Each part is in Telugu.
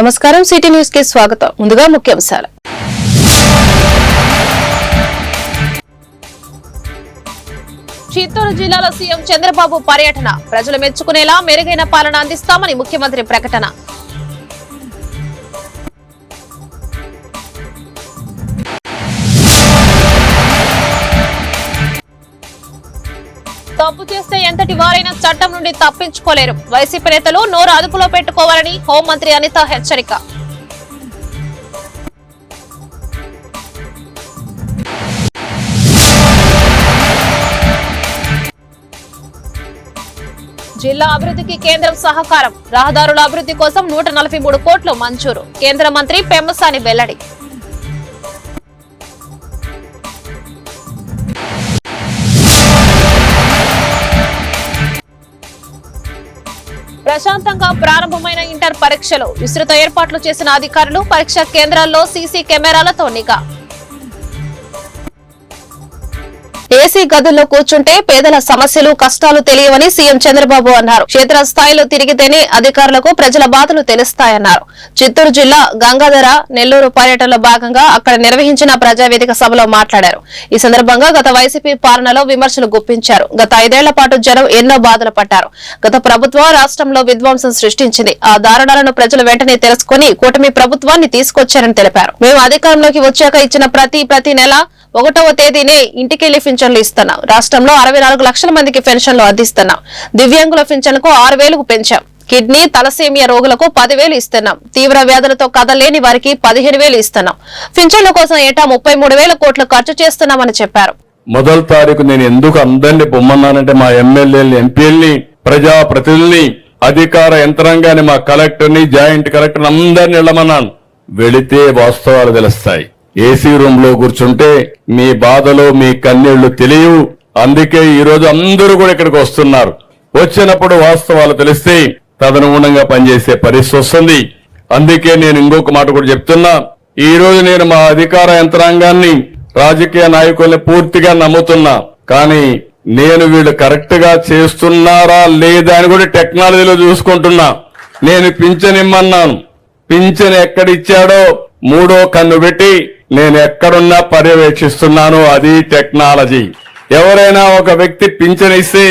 నమస్కారం. సిటీ న్యూస్కి స్వాగతం. ముందుగా ముఖ్యాంశాలు. చిత్తూరు జిల్లాలో సీఎం చంద్రబాబు పర్యటన. ప్రజలు మెచ్చుకునేలా మెరుగైన పాలన అందిస్తామని ముఖ్యమంత్రి ప్రకటన. తప్పు చేస్తే ఎంతటి వారైనా చట్టం నుండి తప్పించుకోలేరు. వైసీపీ నేతలు నోరు అదుపులో పెట్టుకోవాలని హోంమంత్రి అనిత హెచ్చరిక. జిల్లా అభివృద్ధికి కేంద్రం సహకారం. రహదారుల అభివృద్ధి కోసం నూట నలభై మూడు కోట్లు మంజూరు. కేంద్ర మంత్రి పెమ్మసాని వెల్లడి. ప్రశాంతంగా ప్రారంభమైన ఇంటర్ పరీక్షలు. విస్తృత ఏర్పాట్లు చేసిన అధికారులు పరీక్ష కేంద్రాల్లో సీసీ కెమెరాలతో నిఘా. ఏసీ గదుల్లో కూర్చుంటే పేదల సమస్యలు కష్టాలు తెలియవని సీఎం చంద్రబాబు అన్నారు. క్షేత్ర స్థాయిలో తిరిగితేనే అధికారులకు ప్రజల బాధలు తెలుస్తాయన్నారు. చిత్తూరు జిల్లా గంగాధర నెల్లూరు పర్యటనలో భాగంగా అక్కడ నిర్వహించిన ప్రజావేదిక సభలో మాట్లాడారు. ఈ సందర్భంగా గత వైసీపీ పాలనలో విమర్శలు గుప్పించారు. గత ఐదేళ్ళ పాటు జనం ఎన్నో బాధలు పడ్డారు. గత ప్రభుత్వం రాష్ట్రంలో విధ్వంసం సృష్టించింది. ఆ దారుణాలను ప్రజలు వెంటనే తెలుసుకుని కూటమి ప్రభుత్వాన్ని తీసుకొచ్చారని తెలిపారు. మేము అధికారంలోకి వచ్చాక ఇచ్చిన ప్రతి ప్రతి నెల ఒకటవ తేదీనే ఇంటికెళ్ళి పింఛన్లు ఇస్తున్నాం. రాష్ట్రంలో అరవై నాలుగు లక్షల మందికి పెన్షన్లు అందిస్తున్నాం. దివ్యాంగుల పింఛన్కు ఆరు వేలకు పెంచాం. కిడ్నీ తలసేమియా రోగులకు పదివేలు ఇస్తున్నాం. తీవ్ర వ్యాధులతో కదలేని వారికి పదిహేను వేలు ఇస్తున్నాం. పింఛన్ల కోసం ఏటా ముప్పై మూడు వేల కోట్లు ఖర్చు చేస్తున్నామని చెప్పారు. మొదటి తారీఖు నేను ఎందుకు అందరినీ పొమ్మన్నానంటే మా ఎమ్మెల్యేలు ఎంపీల్ని ప్రజా ప్రతినిధుల్ని అధికార యంత్రాంగాన్ని మా కలెక్టర్ని జాయింట్ కలెక్టర్ అందరిని వెళ్ళమన్నాను. వెళితే వాస్తవాలు తెలుస్తాయి. ఏసీ రూమ్లో కూర్చుంటే మీ బాధలు మీ కన్నీళ్ళు తెలియవు. అందుకే ఈరోజు అందరూ కూడా ఇక్కడికి వస్తున్నారు. వచ్చినప్పుడు వాస్తవాలు తెలిస్తే తదనుగుణంగా పనిచేసే పరిస్థితి వస్తుంది. అందుకే నేను ఇంకొక మాట కూడా చెప్తున్నా. ఈ రోజు నేను మా అధికార యంత్రాంగాన్ని రాజకీయ నాయకుల్ని పూర్తిగా నమ్ముతున్నా. కానీ నేను వీళ్ళు కరెక్ట్గా చేస్తున్నారా లేదా అని కూడా టెక్నాలజీలో చూసుకుంటున్నా. నేను పింఛన్ ఇమ్మన్నాను. పింఛన్ ఎక్కడిచ్చాడో మూడో కన్ను పెట్టి నేను ఎక్కడున్నా పర్యవేక్షిస్తున్నాను అది టెక్నాలజీ. ఎవరైనా ఒక వ్యక్తి పింఛన్ ఇస్తే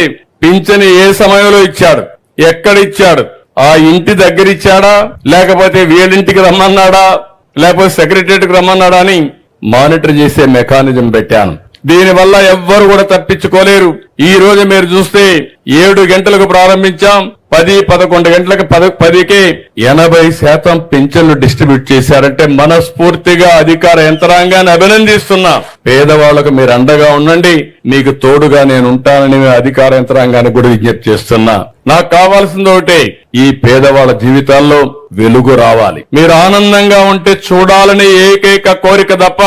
పింఛన్ ఏ సమయంలో ఇచ్చాడు? ఎక్కడిచ్చాడు? ఆ ఇంటి దగ్గర ఇచ్చాడా లేకపోతే వీళ్ళింటికి రమ్మన్నాడా? లేకపోతే సెక్రటరియట్కి రమ్మన్నాడా అని మానిటర్ చేసే మెకానిజం పెట్టాను. దీనివల్ల ఎవ్వరు కూడా తప్పించుకోలేరు. ఈ రోజు మీరు చూస్తే ఏడు గంటలకు ప్రారంభించాం. పది పదకొండు గంటలకు పద పదికి ఎనభై శాతం పింఛన్లు డిస్ట్రిబ్యూట్ చేశారంటే మనస్ఫూర్తిగా అధికార యంత్రాంగాన్ని అభినందిస్తున్నా. పేదవాళ్ళకు మీరు అండగా ఉండండి. మీకు తోడుగా నేను ఉంటానని అధికార యంత్రాంగాన్ని కూడా విజ్ఞప్తి చేస్తున్నా. నాకు కావాల్సింది ఒకటే ఈ పేదవాళ్ళ జీవితాల్లో వెలుగు రావాలి. మీరు ఆనందంగా ఉంటే చూడాలని ఏకైక కోరిక తప్ప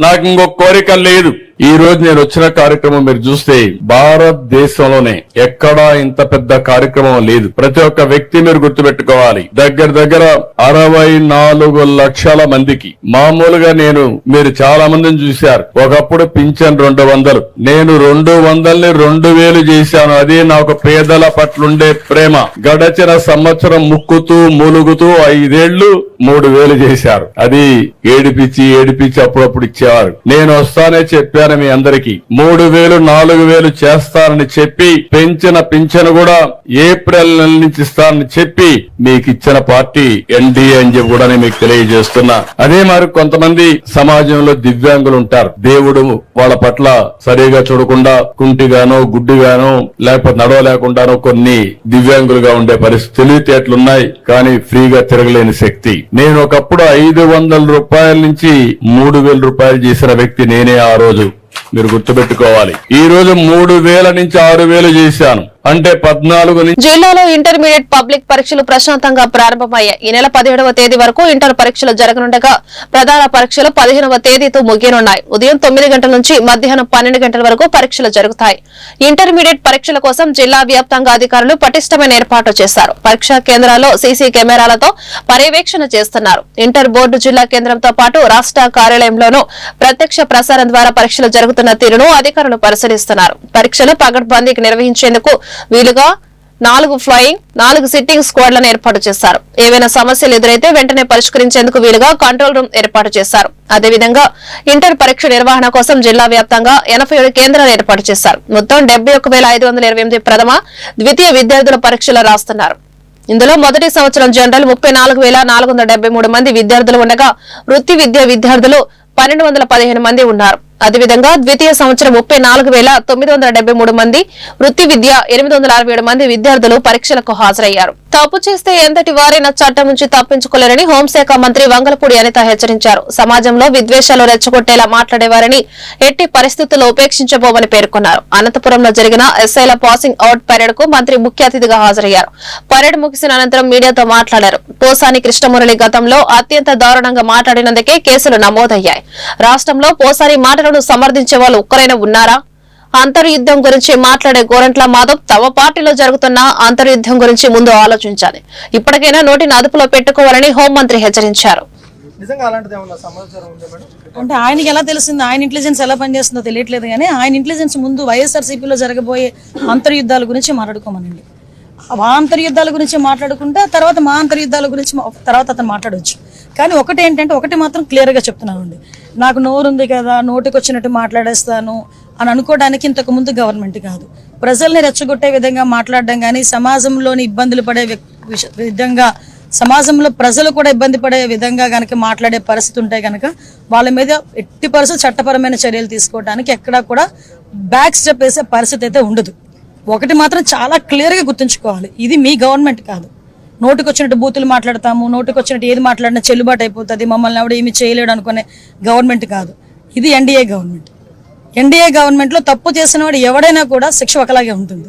నాకు ఇంకొక కోరిక లేదు. ఈ రోజు నేను వచ్చిన కార్యక్రమం మీరు చూస్తే భారతదేశంలోనే ఎక్కడా ఇంత పెద్ద కార్యక్రమం లేదు. ప్రతి ఒక్క వ్యక్తి మీరు గుర్తుపెట్టుకోవాలి. దగ్గర దగ్గర అరవై నాలుగు లక్షల మందికి. మామూలుగా నేను మీరు చాలా మందిని చూశారు. ఒకప్పుడు పింఛన్ రెండు వందలు. నేను రెండు వందల్ని రెండు వేలు చేశాను. అది నాకు పేదల పట్లుండే ప్రేమ. గడచిన సంవత్సరం ముక్కుతూ మూలుగుతూ ఐదేళ్ళు మూడు వేలు చేశారు. అది ఏడిపించి ఏడిపించి అప్పుడప్పుడు ఇచ్చేవారు నేను వస్తానే చెప్పాను మీ అందరికి. మూడు వేలు నాలుగు వేలు చేస్తానని చెప్పి పెంచిన పింఛను కూడా ఏప్రిల్ నెల నుంచి ఇస్తానని చెప్పి మీకు ఇచ్చిన పార్టీ ఎన్డీఏ అని చెప్పి కూడా నేను మీకు తెలియజేస్తున్నా. అదే మరి కొంతమంది సమాజంలో దివ్యాంగులు ఉంటారు. దేవుడు వాళ్ళ పట్ల సరిగా చూడకుండా కుంటిగానో గుడ్డిగానో లేకపోతే నడవలేకుండానో కొన్ని దివ్యాంగులుగా ఉండే పరిస్థితి తెలివితేటలున్నాయి కానీ ఫ్రీగా తిరగలేని శక్తి. నేను ఒకప్పుడు ఐదు వందల రూపాయల నుంచి మూడు వేల రూపాయలు చేసిన వ్యక్తి నేనే ఆ రోజు. మీరు గుర్తుపెట్టుకోవాలి. ఈ రోజు మూడు వేల నుంచి ఆరు వేలు చేశాను. అంటే పద్నాలుగు జిల్లాలో ఇంటర్మీడియట్ పబ్లిక్ పరీక్షలు ప్రశాంతంగా ప్రారంభమయ్యాయి. ఈ నెల పదిహేడవ తేదీ వరకు ఇంటర్ పరీక్షలు జరగనుండగా ప్రధాన పరీక్షలు పదిహేనవ తేదీతో ముగియనున్నాయి. ఉదయం తొమ్మిది గంటల నుంచి మధ్యాహ్నం పన్నెండు గంటల వరకు పరీక్షలు జరుగుతాయి. ఇంటర్మీడియట్ పరీక్షల కోసం జిల్లా వ్యాప్తంగా అధికారులు పటిష్టమైన ఏర్పాట్లు చేశారు. పరీక్షా కేంద్రాల్లో సీసీ కెమెరాలతో పర్యవేక్షణ చేస్తున్నారు. ఇంటర్ బోర్డు జిల్లా కేంద్రంతో పాటు రాష్ట్ర కార్యాలయంలోనూ ప్రత్యక్ష ప్రసారం ద్వారా పరీక్షలు జరుగుతున్న తీరును అధికారులు పరిశీలిస్తున్నారు. పరీక్షలు పగడ్బందీకి నిర్వహించేందుకు వీలుగా నాలుగు ఫ్లయింగ్ నాలుగు సిట్టింగ్ స్క్వాడ్లను ఏర్పాటు చేశారు. ఏవైనా సమస్యలు ఎదురైతే వెంటనే పరిష్కరించేందుకు వీలుగా కంట్రోల్ రూమ్ ఏర్పాటు చేశారు. అదేవిధంగా ఇంటర్ పరీక్ష నిర్వహణ కోసం జిల్లా వ్యాప్తంగా ఎనభై ఏడు కేంద్రాలు ఏర్పాటు చేశారు. మొత్తం డెబ్బై ఐదు వందల ఇరవై ఎనిమిది ప్రథమ ద్వితీయ విద్యార్థుల పరీక్షలు రాస్తున్నారు. ఇందులో మొదటి సంవత్సరం జనరల్ ముప్పై నాలుగు వేల నాలుగు వందల డెబ్బై మూడు మంది విద్యార్థులు ఉండగా వృత్తి విద్యా విద్యార్థులు పన్నెండు వందల పదిహేను మంది ఉన్నారు. అదేవిధంగా ద్వితీయ సంవత్సరం ముప్పై నాలుగు వేల తొమ్మిది వందల డెబ్బై మూడు మంది వృత్తి విద్య ఎనిమిది వందల అరవై ఏడు మంది విద్యార్థులు పరీక్షలకు హాజరయ్యారు. తప్పు చేస్తే ఎంతటి వారైనా చట్టం నుంచి తప్పించుకోలేరని హోంశాఖ మంత్రి వంగలపూడి అనిత హెచ్చరించారు. సమాజంలో విద్వేషాలు రెచ్చగొట్టేలా మాట్లాడేవారని ఎట్టి పరిస్థితుల్లో ఉపేక్షించబోమని పేర్కొన్నారు. అనంతపురంలో జరిగిన ఎస్ఐల పాసింగ్ అవుట్ పరేడ్కు మంత్రి ముఖ్య అతిథిగా హాజరయ్యారు. పరేడ్ ముగిసిన అనంతరం మీడియాతో మాట్లాడారు. పోసాని కృష్ణమురళి గతంలో అత్యంత దారుణంగా మాట్లాడినందుకే కేసులు నమోదయ్యాయి. రాష్ట్రంలో పోసాని మాటలను సమర్థించే వాళ్ళు ఒక్కరైనా ఉన్నారా? అంతర్యుద్ధం గురించి మాట్లాడే గోరంట్ల మాధవ్ తమ పార్టీలో జరుగుతున్న అంతర్యుద్ధం గురించి ముందు ఆలోచించాలి. ఇప్పటికైనా నోటిని అదుపులో పెట్టుకోవాలని హోంమంత్రి హెచ్చరించారు. అంటే ఆయనకి ఎలా తెలిసింది? ఆయన ఇంటెలిజెన్స్ ఎలా పనిచేస్తుందో తెలియట్లేదు కానీ ఆయన ఇంటెలిజెన్స్ ముందు వైఎస్ఆర్సీపీలో జరగబోయే అంతర్యుద్ధాల గురించి మాట్లాడుకోమనండి. ఆ అంతర్యుద్ధాల గురించి మాట్లాడుకుంటే తర్వాత మా అంతర్యుద్ధాల గురించి మా- తర్వాత అతను మాట్లాడవచ్చు కానీ ఒకటి ఏంటంటే ఒకటి మాత్రం క్లియర్గా చెప్తున్నానండి. నాకు నోరు ఉంది కదా నోటికి వచ్చినట్టు మాట్లాడేస్తాను అని అనుకోవడానికి ఇంతకు ముందు గవర్నమెంట్ కాదు. ప్రజల్ని రెచ్చగొట్టే విధంగా మాట్లాడడం కానీ సమాజంలోని ఇబ్బందులు పడే విధంగా సమాజంలో ప్రజలు కూడా ఇబ్బంది పడే విధంగా కనుక మాట్లాడే పరిస్థితి ఉంటే కనుక వాళ్ళ మీద ఎట్టి పరిస్థితి చట్టపరమైన చర్యలు తీసుకోవడానికి ఎక్కడా కూడా బ్యాక్ స్టెప్ వేసే పరిస్థితి అయితే ఉండదు. ఒకటి మాత్రం చాలా క్లియర్గా గుర్తుంచుకోవాలి. ఇది మీ గవర్నమెంట్ కాదు. నోటికి వచ్చినట్టు బూతులు మాట్లాడతాము నోటికి వచ్చినట్టు ఏది మాట్లాడినా చెల్లుబాటు అయిపోతుంది మమ్మల్ని ఎవడు ఏమి చేయలేడు అనుకునే గవర్నమెంట్ కాదు. ఇది ఎన్డీఏ గవర్నమెంట్ ఎన్డీఏ గవర్నమెంట్లో తప్పు చేసిన వాడు ఎవడైనా కూడా శిక్ష ఒకలాగే ఉంటుంది.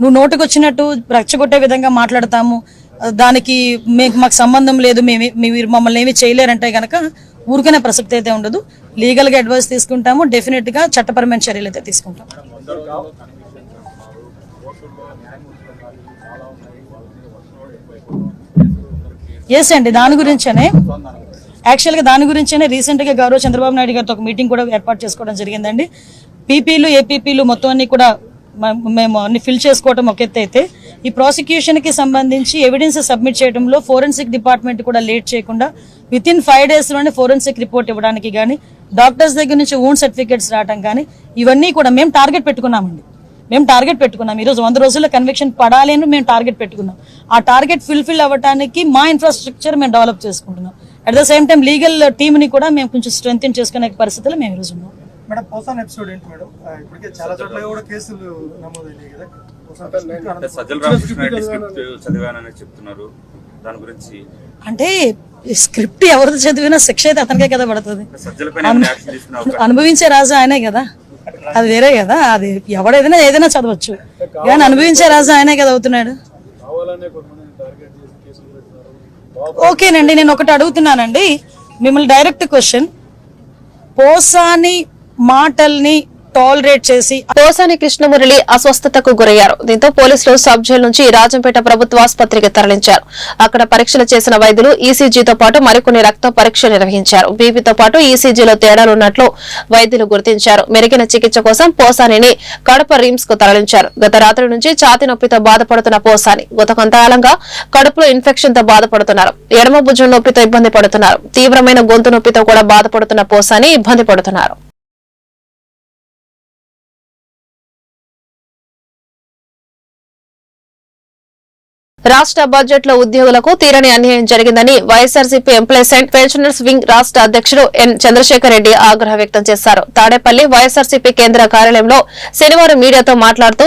నువ్వు నోటికి వచ్చినట్టు రచ్చగొట్టే విధంగా మాట్లాడతాము దానికి మీకు మాకు సంబంధం లేదు మేము మీరు మమ్మల్ని ఏమీ చేయలేరంటే కనుక ఊరికనే ప్రసక్తి అయితే ఉండదు. లీగల్గా అడ్వైస్ తీసుకుంటాము డెఫినెట్గా చట్టపరమైన చర్యలు అయితే తీసుకుంటాము. ఎస్ అండి దాని గురించనే. యాక్చువల్గా దాని గురించేనే రీసెంట్గా గౌరవ చంద్రబాబు నాయుడు గారితో ఒక మీటింగ్ కూడా ఏర్పాటు చేసుకోవడం జరిగిందండి. పీపీలు ఏపీపీలు మొత్తం అన్ని కూడా మేము అన్ని ఫిల్ చేసుకోవటం ఒక ఎత్తు అయితే ఈ ప్రాసిక్యూషన్కి సంబంధించి ఎవిడెన్స్ సబ్మిట్ చేయడంలో ఫోరెన్సిక్ డిపార్ట్మెంట్ కూడా లేట్ చేయకుండా విత్ ఇన్ ఫైవ్ డేస్లోనే ఫోరెన్సిక్ రిపోర్ట్ ఇవ్వడానికి కానీ డాక్టర్స్ దగ్గర నుంచి ఓన్ సర్టిఫికేట్స్ రావడం కానీ ఇవన్నీ కూడా మేము టార్గెట్ పెట్టుకున్నామండి. మేము టార్గెట్ పెట్టుకున్నాం. ఈరోజు వంద రోజుల్లో కన్విక్షన్ పడాలి అని మేము టార్గెట్ పెట్టుకున్నాం. ఆ టార్గెట్ ఫుల్ఫిల్ అవ్వడానికి మా ఇన్ఫ్రాస్ట్రక్చర్ మేము డెవలప్ చేసుకుంటున్నాం. At the same time legal టీమ్ని కూడా మేము కొంచెం స్ట్రెంగ్ చేసుకునే పరిస్థితుల్లో మేము ఈరోజు ఉన్నాం. మేడం పోసాన్ ఎపిసోడ్ ఏంటి మేడం? ఆ, ఇప్పటికే చాలా చోట్ల కూడా కేసులు నమోదైనాయి కదా. పోసాన్ అంటే సజ్జల రామకృష్ణ రెడ్డి స్క్రిప్ట్ చదివానని. చెప్తున్నారు. దాని గురించి అంటే స్క్రిప్ట్ ఎవరిది చదివినా శిక్ష అయితే అతనికే కదా పడుతుంది. అనుభవించే రాజు ఆయనే కదా. అది వేరే కదా అది ఎవడేదైనా ఏదైనా చదవచ్చు. కానీ అనుభవించే రాజు ఆయనే కదా అవుతున్నాడు. ఓకేనండి నేను ఒకటి అడుగుతున్నానండి. మిమ్మల్ని డైరెక్ట్ క్వశ్చన్ పోసాని మాటల్ని టాలరేట్ చేసి పోసాని కృష్ణమురళి అస్వస్థతకు గురయ్యారు. దీంతో పోలీసులు సబ్ జైలు నుంచి రాజంపేట ప్రభుత్వ ఆసుపత్రికి తరలించారు. అక్కడ పరీక్షలు చేసిన వైద్యులు ఈసీజీతో పాటు మరికొన్ని రక్త పరీక్షలు నిర్వహించారు. బీపీతో పాటు ఈసీజీలో తేడాలున్నట్లు వైద్యులు గుర్తించారు. మెరుగైన చికిత్స కోసం పోసానిని కడప రిమ్స్కు తరలించారు. గత రాత్రి నుంచి ఛాతి నొప్పితో బాధపడుతున్న పోసాని గత కొంతకాలంగా కడుపులో ఇన్ఫెక్షన్తో బాధపడుతున్నారు. ఎడమ భుజం నొప్పితో ఇబ్బంది పడుతున్నారు. తీవ్రమైన గొంతు నొప్పితో కూడా బాధపడుతున్న పోసాని ఇబ్బంది పడుతున్నారు. రాష్ట్ర బడ్జెట్లో ఉద్యోగులకు తీరని అన్యాయం జరిగిందని YSRCP employees and pensioners wing రాష్ట్ర అధ్యక్షుడు ఎన్ చంద్రశేఖర్ రెడ్డి ఆగ్రహం వ్యక్తం చేశారు. తాడేపల్లి వైఎస్ఆర్సీపీ కేంద్ర కార్యాలయంలో శనివారం మీడియాతో మాట్లాడుతూ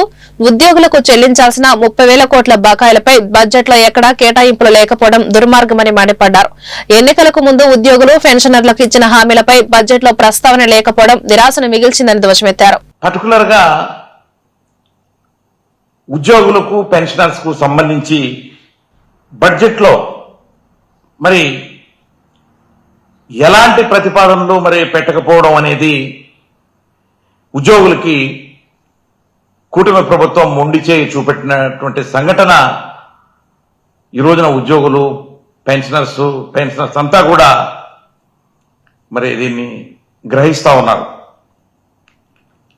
ఉద్యోగులకు చెల్లించాల్సిన ముప్పై వేల కోట్ల బకాయిలపై బడ్జెట్లో ఎక్కడా కేటాయింపులు లేకపోవడం దుర్మార్గమని మండిపడ్డారు. ఎన్నికలకు ముందు ఉద్యోగులు పెన్షనర్లకు ఇచ్చిన హామీలపై బడ్జెట్లో ప్రస్తావన లేకపోవడం నిరాశను మిగిల్చిందని ధ్వజమెత్తారు. పర్టికులర్గా ఉద్యోగులకు పెన్షనర్స్కు సంబంధించి బడ్జెట్లో మరి ఎలాంటి ప్రతిపాదనలు మరి పెట్టకపోవడం అనేది ఉద్యోగులకి కూటమి ప్రభుత్వం మొండి చేయి చూపెట్టినటువంటి సంఘటన ఈ రోజున ఉద్యోగులు పెన్షనర్స్ పెన్షనర్స్ అంతా కూడా మరి దీన్ని గ్రహిస్తా ఉన్నారు.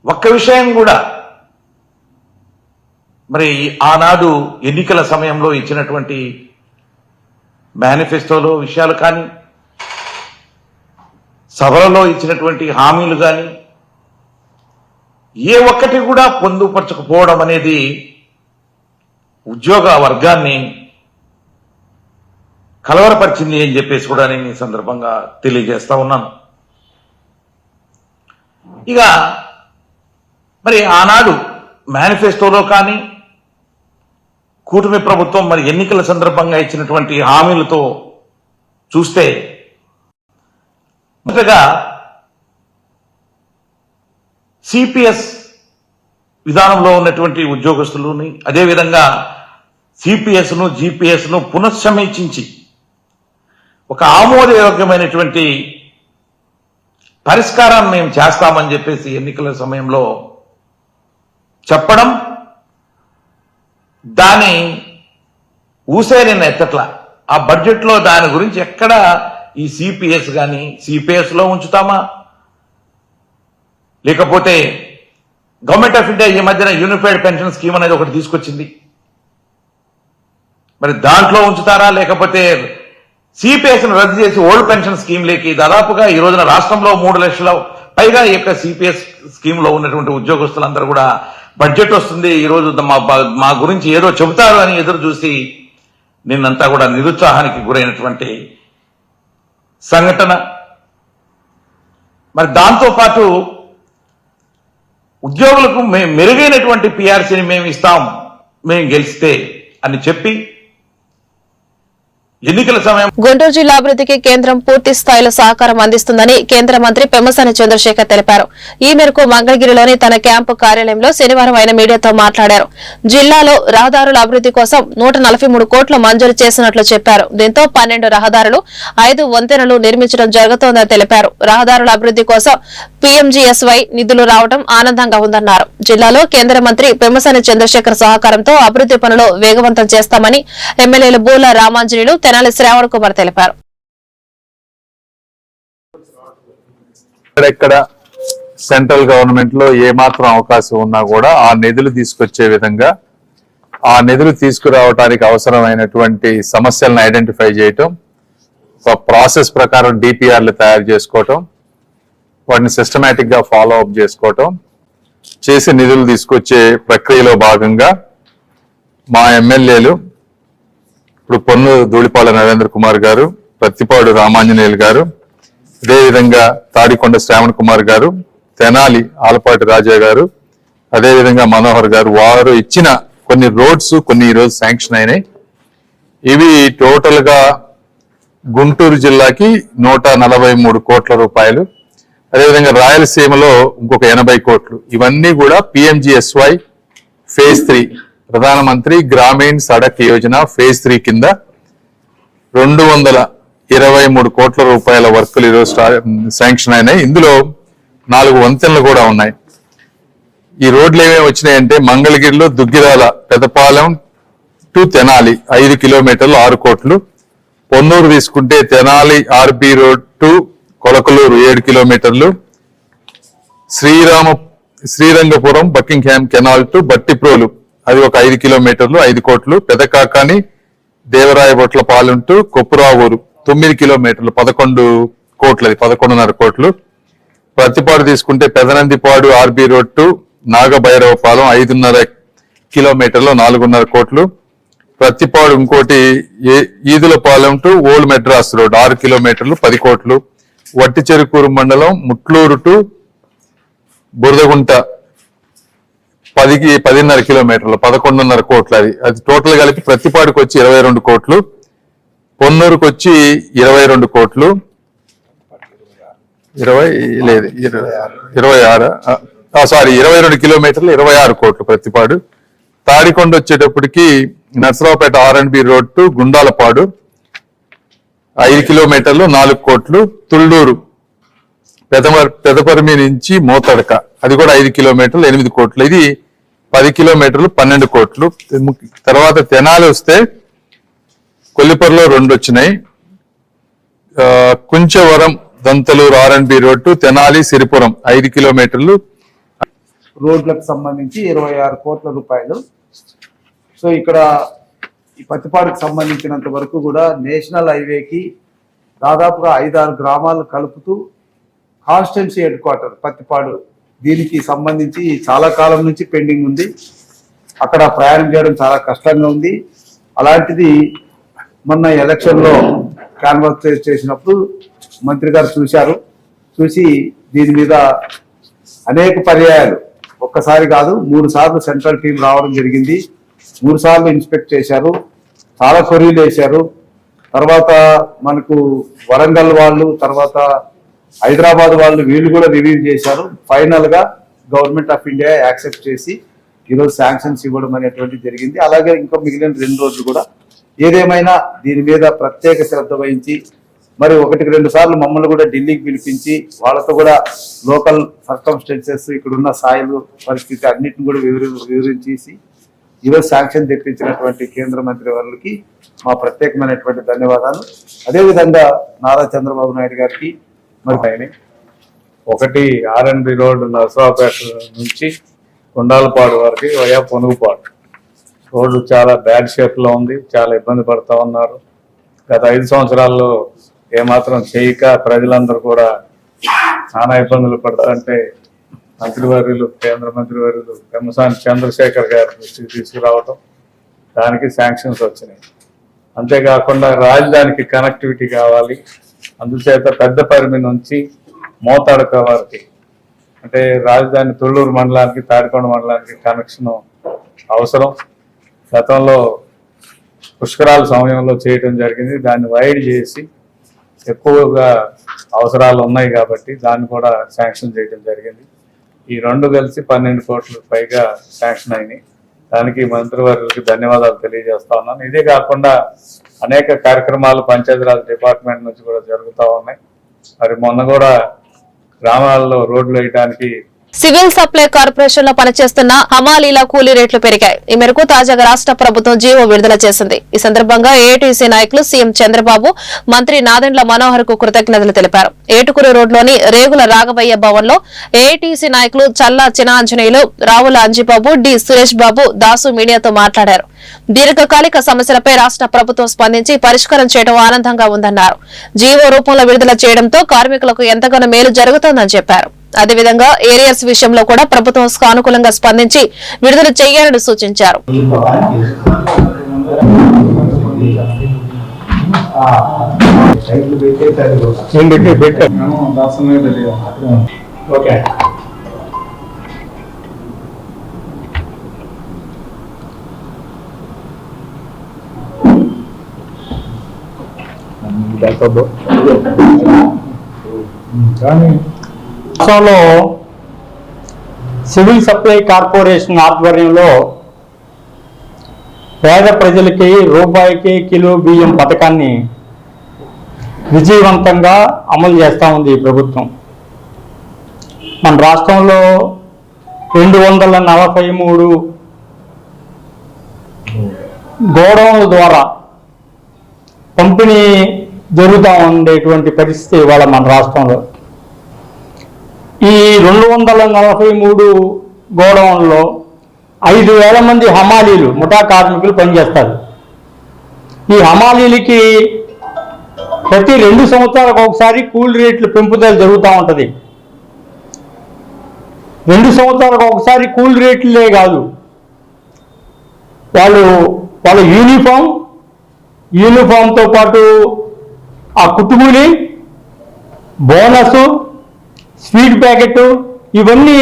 ఒక్క విషయం కూడా మరి ఆనాడు ఎన్నికల సమయంలో ఇచ్చినటువంటి మేనిఫెస్టోలో విషయాలు కానీ సభలలో ఇచ్చినటువంటి హామీలు కానీ ఏ ఒక్కటి కూడా పొందుపరచకపోవడం అనేది ఉద్యోగ వర్గాన్ని కలవరపరిచింది అని చెప్పేసి కూడా నేను ఈ సందర్భంగా తెలియజేస్తా ఉన్నాను. ఇక మరి ఆనాడు మేనిఫెస్టోలో కానీ కూటమి ప్రభుత్వం మరి ఎన్నికల సందర్భంగా ఇచ్చినటువంటి హామీలతో చూస్తే మొదటగా సిపిఎస్ విధానంలో ఉన్నటువంటి ఉద్యోగస్తులని అదేవిధంగా సిపిఎస్ను జిపిఎస్ను పునఃసమీక్షించి ఒక ఆమోదయోగ్యమైనటువంటి పరిష్కారాన్ని మేము చేస్తామని చెప్పేసి ఎన్నికల సమయంలో చెప్పడం దాని ఊసే నేను ఎత్తట్లా. ఆ బడ్జెట్లో దాని గురించి ఎక్కడ ఈ సిపిఎస్ కానీ సిపిఎస్లో ఉంచుతామా? లేకపోతే గవర్నమెంట్ ఆఫ్ ఇండియా ఈ మధ్యన యూనిఫైడ్ పెన్షన్ స్కీమ్ అనేది ఒకటి తీసుకొచ్చింది. మరి దాంట్లో ఉంచుతారా? లేకపోతే సిపిఎస్ను రద్దు చేసి ఓల్డ్ పెన్షన్ స్కీమ్ లేకి దాదాపుగా ఈ రోజున రాష్ట్రంలో మూడు లక్షల పైగా ఈ యొక్క సిపిఎస్ స్కీమ్లో ఉన్నటువంటి ఉద్యోగస్తులందరూ కూడా బడ్జెట్ వస్తుంది ఈ రోజు మా మా గురించి ఏదో చెబుతారు అని ఎదురు చూసి నిన్నంతా కూడా నిరుత్సాహానికి గురైనటువంటి సంఘటన. మరి దాంతో పాటు ఉద్యోగులకు మేము మెరుగైనటువంటి పిఆర్సీని మేము ఇస్తాం మేము గెలిస్తే అని చెప్పి ఎన్నికల సమయం గుంటూరు జిల్లా అభివృద్ధికి కేంద్రం పూర్తి స్థాయిలో సహకారం అందిస్తుందని కేంద్ర మంత్రి పెమ్మసాని చంద్రశేఖర్ తెలిపారు. ఈ మేరకు మంగళగిరిలోని తన క్యాంపు కార్యాలయంలో శనివారం ఆయన మీడియాతో మాట్లాడారు. జిల్లాలో రహదారుల అభివృద్ధి కోసం నూట కోట్లు మంజూరు చేసినట్లు చెప్పారు. దీంతో పన్నెండు రహదారులు ఐదు వంతెనలు నిర్మించడం జరుగుతోందని తెలిపారు. రహదారుల అభివృద్ధి కోసం పీఎంజీఎస్వై నిధులు రావడం ఆనందంగా ఉందన్నారు. జిల్లాలో కేంద్ర మంత్రి పెమ్మసాని చంద్రశేఖర్ సహకారంతో అభివృద్ధి పనులు వేగవంతం చేస్తామని ఎమ్మెల్యేలు బూల రామాంజనేయులు తెనాలి శ్రావణ్ కుమార్ తెలిపారు. సెంట్రల్ గవర్నమెంట్లో ఏ మాత్రం అవకాశం ఉన్నా కూడా ఆ నిధులు తీసుకొచ్చే విధంగా ఆ నిధులు తీసుకురావడానికి అవసరమైనటువంటి సమస్యలను ఐడెంటిఫై చేయటం ప్రాసెస్ ప్రకారం డిపిఆర్లు తయారు చేసుకోవటం వాటిని సిస్టమేటిక్గా ఫాలో అప్ చేసుకోవటం చేసి నిధులు తీసుకొచ్చే ప్రక్రియలో భాగంగా మా ఎమ్మెల్యేలు ఇప్పుడు పొన్ను ధూళిపాల నరేంద్ర కుమార్ గారు ప్రత్తిపాడు రామాంజనేయులు గారు అదేవిధంగా తాడికొండ శ్రావణ్ కుమార్ గారు తెనాలి ఆలపాటి రాజా గారు అదేవిధంగా మనోహర్ గారు. వారు ఇచ్చిన కొన్ని రోడ్స్ కొన్ని ఈరోజు శాంక్షన్ అయినాయి. ఇవి టోటల్గా గుంటూరు జిల్లాకి నూట నలభై మూడు కోట్ల రూపాయలు. అదేవిధంగా రాయలసీమలో ఇంకొక ఎనభై కోట్లు. ఇవన్నీ కూడా PMGSY phase three Pradhanmantri Grameen Sadak Yojana phase three కింద రెండు వందల ఇరవై మూడు కోట్ల రూపాయల వర్కులు ఈరోజు స్టా- శాంక్షన్ అయినాయి. ఇందులో నాలుగు వంతెనలు కూడా ఉన్నాయి. ఈ రోడ్లు ఏమేమి వచ్చినాయంటే మంగళగిరిలో దుగ్గిరాల పెదపాలెం టు తెనాలి ఐదు కిలోమీటర్లు ఆరు కోట్లు. పొన్నూరు తీసుకుంటే Tenali RB road to Kolakaluru ఏడు కిలోమీటర్లు. Srirama Srirangapuram Buckingham canal to Bhattiprolu అది ఒక ఐదు కిలోమీటర్లు ఐదు కోట్లు. పెదకాకాని దేవరాయబొట్ల పాలుంటూ కొప్పురావూరు తొమ్మిది కిలోమీటర్లు పదకొండు కోట్లు అది పదకొండున్నర కోట్లు. ప్రతిపాడు తీసుకుంటే Pedanandipadu RB road to Nagabhairavapalem ఐదున్నర కిలోమీటర్లు నాలుగున్నర కోట్లు. ప్రతిపాడు ఇంకోటి ఏ- Edulapalem to old Madras road ఆరు కిలోమీటర్లు పది కోట్లు. వట్టి చెరుకూరు మండలం ముట్లూరు టు బురదగుంట పదికి పదిన్నర కిలోమీటర్లు పదకొండున్నర కోట్లు అది. అది టోటల్ కలిపి ప్రతిపాడుకు వచ్చి ఇరవై రెండు కోట్లు పొన్నూరుకు వచ్చి ఇరవై రెండు కోట్లు. ఇరవై లేదు ఇరవై- ఇరవై ఆరు సారీ ఇరవై రెండు కిలోమీటర్లు ఇరవై ఆరు కోట్లు ప్రతిపాడు. తాడికొండ వచ్చేటప్పటికి Narsaraopet R and B road to Gundalapadu ఐదు కిలోమీటర్లు నాలుగు కోట్లు. తుళ్ళూరు పెదపరిమి నుంచి మోతడక. అది కూడా ఐదు కిలోమీటర్లు ఎనిమిది కోట్లు. ఇది పది కిలోమీటర్లు పన్నెండు కోట్లు. తర్వాత తెనాలి వస్తే కొల్లిపర్లో రెండు వచ్చినాయి. కుంచవరం దంతలూరు ఆర్ రోడ్డు తెనాలి సిరిపురం ఐదు కిలోమీటర్లు. రోడ్లకు సంబంధించి ఇరవై ఆరు కోట్ల రూపాయలు. సో ఇక్కడ ఈ పత్తిపాడుకు సంబంధించినంత వరకు కూడా నేషనల్ హైవేకి దాదాపుగా ఐదారు గ్రామాలు కలుపుతూ కాన్స్టెన్సీ హెడ్ క్వార్టర్ పత్తిపాడు. దీనికి సంబంధించి చాలా కాలం నుంచి పెండింగ్ ఉంది. అక్కడ ప్రయాణం చేయడం చాలా కష్టంగా ఉంది. అలాంటిది మొన్న ఎలక్షన్లో క్యాన్వాస్ చేసినప్పుడు మంత్రి గారు చూశారు. చూసి దీని మీద అనేక పర్యాయాలు. ఒక్కసారి కాదు మూడు సార్లు సెంట్రల్ టీం రావడం జరిగింది. మూడు సార్లు ఇన్స్పెక్ట్ చేశారు. చాలా కొరీలు వేశారు. తర్వాత మనకు వరంగల్ వాళ్ళు తర్వాత హైదరాబాద్ వాళ్ళు వీళ్ళు కూడా రివ్యూ చేశారు. ఫైనల్గా గవర్నమెంట్ ఆఫ్ ఇండియా యాక్సెప్ట్ చేసి ఈరోజు శాంక్షన్స్ ఇవ్వడం అనేటువంటి జరిగింది. అలాగే ఇంకా మిగిలిన రెండు రోజులు కూడా ఏదేమైనా దీని మీద ప్రత్యేక శ్రద్ధ వహించి మరి ఒకటికి రెండు సార్లు మమ్మల్ని కూడా ఢిల్లీకి పిలిపించి వాళ్ళతో కూడా లోకల్ సర్కమ్స్టెన్సెస్ ఇక్కడ ఉన్న సాయిల్ పరిస్థితి అన్నిటిని కూడా వివరి వివరించేసి ఈరోజు శాంక్షన్ తెప్పించినటువంటి కేంద్ర మంత్రి వారికి మా ప్రత్యేకమైనటువంటి ధన్యవాదాలు. అదేవిధంగా నారా చంద్రబాబు నాయుడు గారికి మరి ఆయన ఒకటి ఆర్ఎన్బి రోడ్ నరసరావుపేట నుంచి కొండాలపాడు వరకు వయా పొనుగుపాడు. రోడ్డు చాలా బ్యాడ్ షేప్లో ఉంది చాలా ఇబ్బంది పడతా ఉన్నారు. గత ఐదు సంవత్సరాల్లో ఏమాత్రం చేయక ప్రజలందరూ కూడా చాలా ఇబ్బందులు పడుతుంటే మంత్రివర్యులు కేంద్ర మంత్రివర్యులు పెమ్మసాని చంద్రశేఖర్ గారి దృష్టికి తీసుకురావటం దానికి శాంక్షన్స్ వచ్చినాయి. అంతేకాకుండా రాజధానికి కనెక్టివిటీ కావాలి అందుచేత పెద్దపరిమి నుంచి మోతాడుక వారికి అంటే రాజధాని తొళ్ళూరు మండలానికి తాడికొండ మండలానికి కనెక్షన్ అవసరం. గతంలో పుష్కరాల సమయంలో చేయటం జరిగింది. దాన్ని వైడ్ చేసి ఎక్కువగా అవసరాలు ఉన్నాయి కాబట్టి దాన్ని కూడా శాంక్షన్ చేయడం జరిగింది. ఈ రెండు కలిసి పన్నెండు కోట్ల పైగా శాంక్షన్ అయినాయి. దానికి మంత్రివర్యులకి ధన్యవాదాలు తెలియజేస్తా ఉన్నాను. ఇదే కాకుండా అనేక కార్యక్రమాలు పంచాయతీరాజ్ డిపార్ట్మెంట్ నుంచి కూడా జరుగుతూ ఉన్నాయి. మరి మొన్న కూడా గ్రామాల్లో రోడ్లు వేయడానికి సివిల్ సప్లై కార్పొరేషన్లో పనిచేస్తున్న హమాలీల కూలీ రేట్లు పెరిగాయి. ఈ మేరకు తాజాగా రాష్ట్ర ప్రభుత్వం జీవో విడుదల చేసింది. ఈ సందర్భంగా ఏటీసీ నాయకులు సీఎం చంద్రబాబు మంత్రి నాదెండ్ల మనోహర్కు కృతజ్ఞతలు తెలిపారు. ఏటుకురు రోడ్లోని రేగుల రాఘవయ్య భవన్లో ఏటీసీ నాయకులు చల్లా చినాంజనేయులు రావుల అంజిబాబు డి సురేష్ బాబు దాసు మీడియాతో మాట్లాడారు. దీర్ఘకాలిక సమస్యలపై రాష్ట్ర ప్రభుత్వం స్పందించి పరిష్కారం చేయడం ఆనందంగా ఉందన్నారు. జీవో రూపంలో విడుదల చేయడంతో కార్మికులకు ఎంతగానో మేలు జరుగుతోందని చెప్పారు. అదేవిధంగా ఏరియర్స్ విషయంలో కూడా ప్రభుత్వం సానుకూలంగా స్పందించి విడుదల చేయాలని సూచించారు. రాష్ట్రంలో సివిల్ సప్లై కార్పొరేషన్ ఆధ్వర్యంలో పేద ప్రజలకి రూపాయికి కిలో బియ్యం పథకాన్ని విజయవంతంగా అమలు చేస్తూ ఉంది ఈ ప్రభుత్వం. మన రాష్ట్రంలో రెండు వందల నలభై మూడు గోడౌన్ల ద్వారా పంపిణీ జరుగుతూ ఉండేటువంటి పరిస్థితి ఇవాళ మన రాష్ట్రంలో. ఈ రెండు వందల నలభై మూడు గోడౌన్లో ఐదు వేల మంది హమాలీలు ముఠా కార్మికులు పనిచేస్తారు. ఈ హమాలీలకి ప్రతి రెండు సంవత్సరాలకు ఒకసారి కూల్ రేట్లు పెంపుదల జరుగుతూ ఉంటుంది. రెండు సంవత్సరాలకు ఒకసారి కూల్ రేట్లే కాదు. వాళ్ళు వాళ్ళ యూనిఫామ్ యూనిఫామ్తో పాటు ఆ కుటుంబుని బోనస్ స్వీట్ ప్యాకెట్ ఇవన్నీ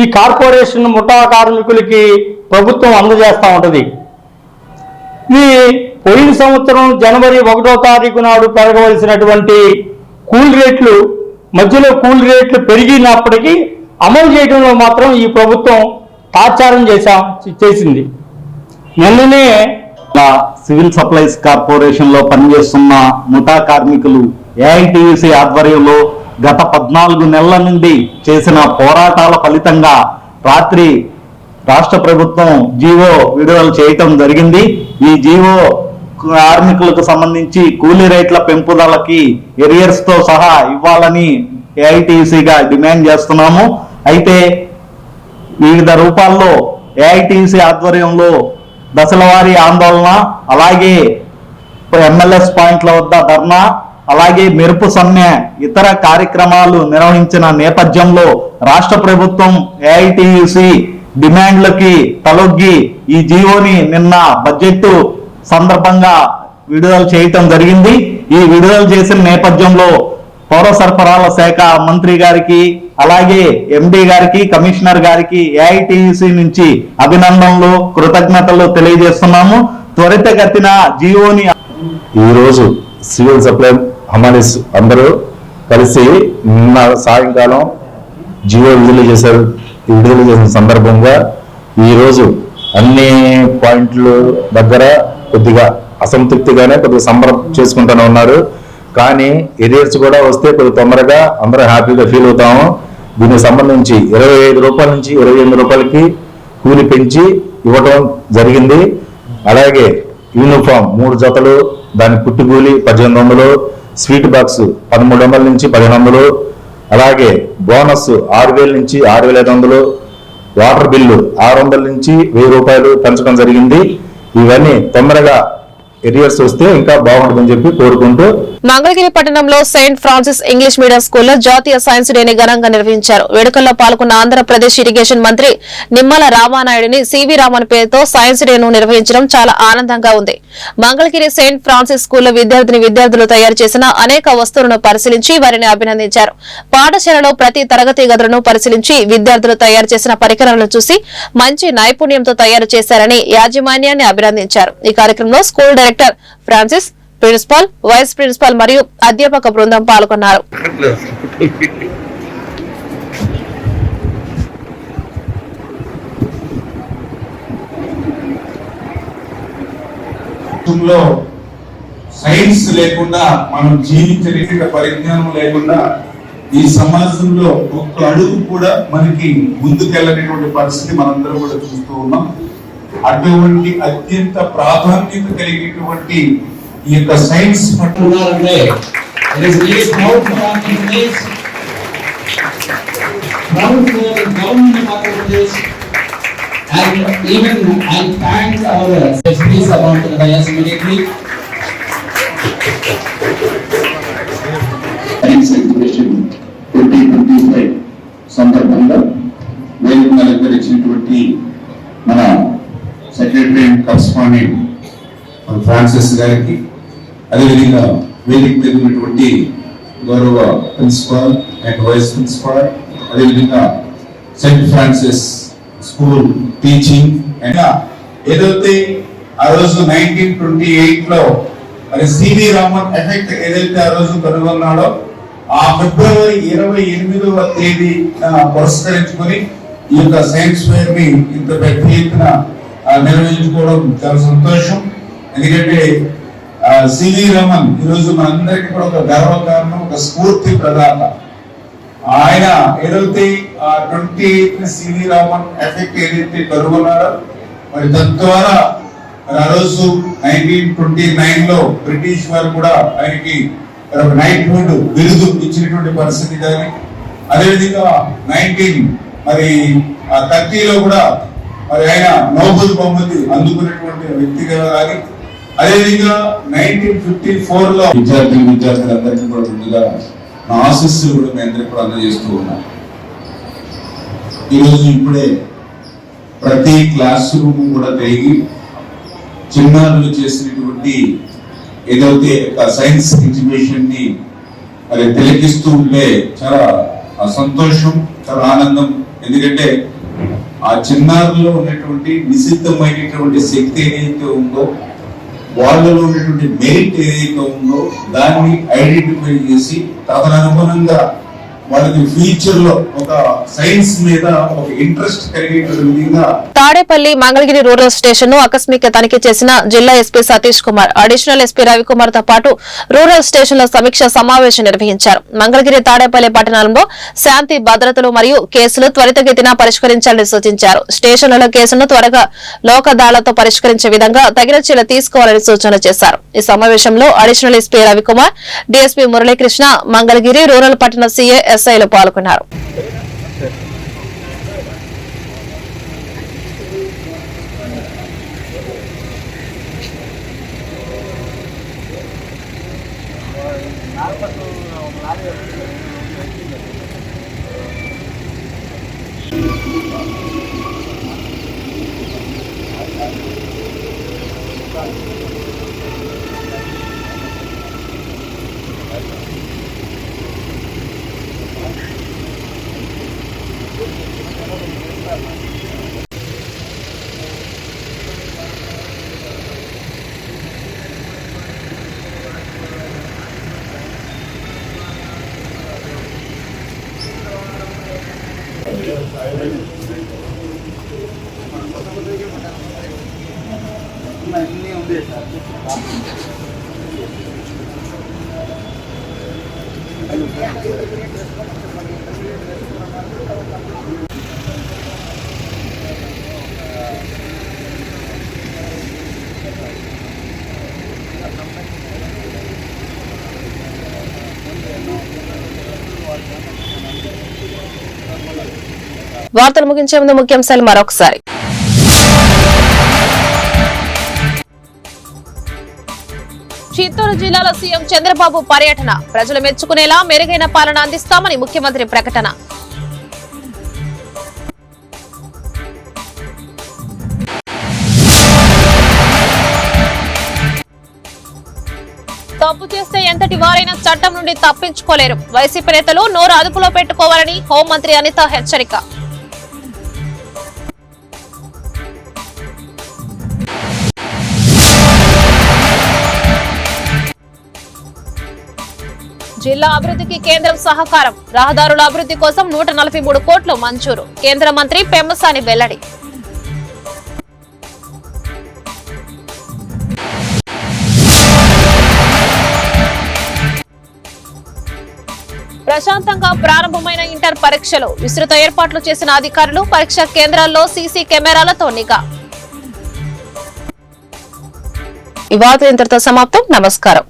ఈ కార్పొరేషన్ ముఠా కార్మికులకి ప్రభుత్వం అందజేస్తూ ఉంటుంది. ఈ పోయిన సంవత్సరం జనవరి ఒకటో తారీఖు నాడు పెరగవలసినటువంటి కూల్ రేట్లు మధ్యలో కూల్ రేట్లు పెరిగినప్పటికీ అమలు చేయడంలో మాత్రం ఈ ప్రభుత్వం తాచారం చేశా చేసింది. నిన్ననే సివిల్ సప్లైస్ కార్పొరేషన్లో పనిచేస్తున్న ముఠా కార్మికులు ఏఐటియుసి ఆధ్వర్యంలో గత పద్నాలుగు నెలల నుండి చేసిన పోరాటాల ఫలితంగా రాత్రి రాష్ట్ర ప్రభుత్వం జీవో విడుదల చేయటం జరిగింది. ఈ జీవో కార్మికులకు సంబంధించి కూలీ రేట్ల పెంపుదలకి ఎరియర్స్తో సహా ఇవ్వాలని ఏఐటియుసిగా డిమాండ్ చేస్తున్నాము. అయితే వివిధ రూపాల్లో ఏఐటిసి ఆధ్వర్యంలో దశలవారీ ఆందోళన అలాగే ఎంఎల్ఎస్ పాయింట్ల వద్ద ధర్నా అలాగే మెరుపు సమ్మె ఇతర కార్యక్రమాలు నిర్వహించిన నేపథ్యంలో రాష్ట్ర ప్రభుత్వం ఏఐటియుసి డిమాండ్లకి తలొగ్గి ఈ జీవోని నిన్న బడ్జెట్ సందర్భంగా విడుదల చేయటం జరిగింది. ఈ విడుదల చేసిన నేపథ్యంలో పౌర సరఫరాల శాఖ మంత్రి గారికి అలాగే ఎండి గారికి కమిషనర్ గారికి ఏఐటిసి నుంచి అభినందనలు కృతజ్ఞతలు తెలియజేస్తున్నాము. త్వరితగతిన జియోని ఈ రోజు సివిల్ సప్లై హమానిస్ అందరూ కలిసి నిన్న సాయంకాలం జియో విడుదల చేశారు. ఈ విడుదల చేసిన సందర్భంగా ఈరోజు అన్ని పాయింట్లు దగ్గర కొద్దిగా అసంతృప్తిగానే కొద్దిగా సంబరం చేసుకుంటూనే ఉన్నారు. కానీ ఎరియర్స్ కూడా వస్తే కొద్ది తొందరగా అందరూ హ్యాపీగా ఫీల్ అవుతాము. దీనికి సంబంధించి ఇరవై ఐదు రూపాయల నుంచి ఇరవై ఎనిమిది రూపాయలకి కూలి పెంచి ఇవ్వటం జరిగింది. అలాగే యూనిఫామ్ మూడు జతలు దాని కుట్టి కూలి పద్దెనిమిది వందలు స్వీట్ బాక్స్ పదమూడు వందల నుంచి పదిహేను వందలు అలాగే బోనస్ ఆరు వేల నుంచి ఆరు వేల ఐదు వందలు వాటర్ బిల్లు ఆరు వందల నుంచి వెయ్యి రూపాయలు పెంచడం జరిగింది. ఇవన్నీ తొందరగా ఎరియర్స్ వస్తే ఇంకా బాగుంటుందని చెప్పి కోరుకుంటూ మంగళగిరి పట్టణంలో సెయింట్ ఫ్రాన్సిస్ ఇంగ్లీష్ మీడియం స్కూల్లో జాతీయ సైన్స్ డేని ఘనంగా నిర్వహించారు. వేడుకల్లో పాల్గొన్న ఆంధ్రప్రదేశ్ ఇరిగేషన్ మంత్రి నిమ్మల రామానాయుడిని సివి రామన్ పేరుతో సైన్స్ డేను నిర్వహించడం చాలా ఆనందంగా ఉంది. మంగళగిరి సెయింట్ ఫ్రాన్సిస్ స్కూల్లో విద్యార్థిని విద్యార్థులు తయారు చేసిన అనేక వస్తువులను పరిశీలించి వారిని అభినందించారు. పాఠశాలలో ప్రతి తరగతి గదులను పరిశీలించి విద్యార్థులు తయారు చేసిన పరికరాలను చూసి మంచి నైపుణ్యంతో తయారు చేశారని యాజమాన్యాన్ని అభినందించారు. ఈ కార్యక్రమంలో school director Francis principal vice principal మరియు అధ్యాపక బృందం పాల్గొన్నారు. సైన్స్ లేకుండా మనం జీవించలేక పరిజ్ఞానం లేకుండా ఈ సమాజంలో ఒక్క అడుగు కూడా మనకి ముందుకెళ్ళనేటువంటి పరిస్థితి మనందరం కూడా చూస్తూ ఉన్నాం. అటువంటి అత్యంత ప్రాధాన్యత కలిగినటువంటి ఈ యొక్క science proud for for the government of Andhra Pradesh, and even I thank our please about the dais immediately. సందర్భంగా సెక్రటరీ అండ్ కరస్పాండెంట్ మన ఫ్రాన్సిస్ గారికి అదేవిధంగా వేదిక మీద ఉన్నటువంటి గౌరవ ప్రిన్సిపాల్ అండ్ వైస్ ప్రిన్సిపాల్ అదేవిధంగా Saint Francis school teaching and ఏదైతే ఆ రోజు నైన్టీన్ ట్వంటీ ఎయిట్లో మరి సివి రామన్ ఎఫెక్ట్ ఏదైతే ఆ రోజు కనుగొన్నాడో ఆ ఫిబ్రవరి ఇరవై ఎనిమిదవ తేదీ పురస్కరించుకొని ఈ యొక్క సైన్స్ ఫేర్ని ఇంత పెద్ద ఎత్తున నిర్వహించుకోవడం చాలా సంతోషం. ఎందుకంటే సివి రమన్ ఈరోజు మనందరికీ కూడా ఒక గర్వకారణం ఒక స్ఫూర్తి ప్రదాత. ఆయన ఏదైతే ట్వంటీ సివి రామన్ ఎఫెక్ట్ ఏదైతే కనుగొన్నారో మరి తద్వారా మరి ఆ రోజు నైన్టీన్ ట్వంటీ నైన్లో బ్రిటిష్ వారు కూడా ఆయనకి మరి ఒక నైట్హుడ్ బిరుదు ఇచ్చినటువంటి పరిస్థితి కానీ అదేవిధంగా నైన్టీన్ మరి థర్టీలో కూడా మరి ఆయన నోబుల్ బహుమతి అందుకున్నటువంటి వ్యక్తి కానీ అదేవిధంగా నైన్టీన్ ఫిఫ్టీ ఫోర్లో విద్యార్థులు విద్యార్థులందరికీ కూడా ముందుగా నా ఆశస్సులు కూడా మీ అందరికీ కూడా అందజేస్తూ ఉన్నాను ఈరోజు ఇప్పుడే ప్రతి క్లాస్ రూమ్ కూడా తిరిగి చిన్నారులు చేసినటువంటి ఏదైతే ఒక సైన్స్ ఎగ్జిబిషన్ని మరి తిలకిస్తూ ఉంటే చాలా సంతోషం చాలా ఆనందం. ఎందుకంటే ఆ చిన్నారులో ఉన్నటువంటి నిషిద్ధమైనటువంటి శక్తి ఏదైతే ఉందో వాళ్ళలో ఉన్నటువంటి మెరిట్ ఏదైతే ఉందో దాన్ని ఐడెంటిఫై చేసి తదనుగుణంగా వాళ్ళకి ఫ్యూచర్లో ఒక సైన్స్ మీద ఒక ఇంట్రెస్ట్ కలిగేటువంటి విధంగా తాడేపల్లి మంగళగిరి రూరల్ స్టేషన్ను ఆకస్మిక తనిఖీ చేసిన జిల్లా SP Satish Kumar. Additional SP రవికుమార్తో పాటు రూరల్ స్టేషన్ల సమీక్ష సమావేశం నిర్వహించారు. మంగళగిరి తాడేపల్లి పట్టణంలో శాంతి భద్రతలు మరియు కేసులు త్వరితగతిన పరిష్కరించాలని సూచించారు. స్టేషన్లలో కేసులను త్వరగా లోకదాళ్ళతో పరిష్కరించే విధంగా తగిన చర్యలు తీసుకోవాలని సూచన చేశారు. ఈ సమావేశంలో additional SP Ravikumar DSP Muralikrishna Mangalagiri rural పట్టణ సీఏ ఎస్ఐలు పాల్గొన్నారు. వార్తలు ముగించే ముందు ముఖ్యాంశాలు మరొకసారి. చిత్తూరు జిల్లాలో సీఎం చంద్రబాబు పర్యటన. ప్రజలు మెచ్చుకునేలా మెరుగైన పాలన అందిస్తామని ముఖ్యమంత్రి ప్రకటన. తప్పు చేస్తే ఎంతటి వారైనా చట్టం నుండి తప్పించుకోలేరు. వైసీపీ నేతలు నోరు అదుపులో పెట్టుకోవాలని హోంమంత్రి అనిత హెచ్చరిక. జిల్లా అభివృద్ధికి కేంద్రం సహకారం. రహదారుల అభివృద్ధి కోసం నూట నలభై మూడు కోట్లు మంజూరు. కేంద్ర మంత్రి పెమ్మసాని వెల్లడి. ప్రశాంతంగా ప్రారంభమైన ఇంటర్ పరీక్షలు. విస్తృత ఏర్పాట్లు చేసిన అధికారులు పరీక్షా కేంద్రాల్లో సీసీ కెమెరాలతో నిఘా. ఈ వార్త ఇంతటితో సమాప్తం. నమస్కారం.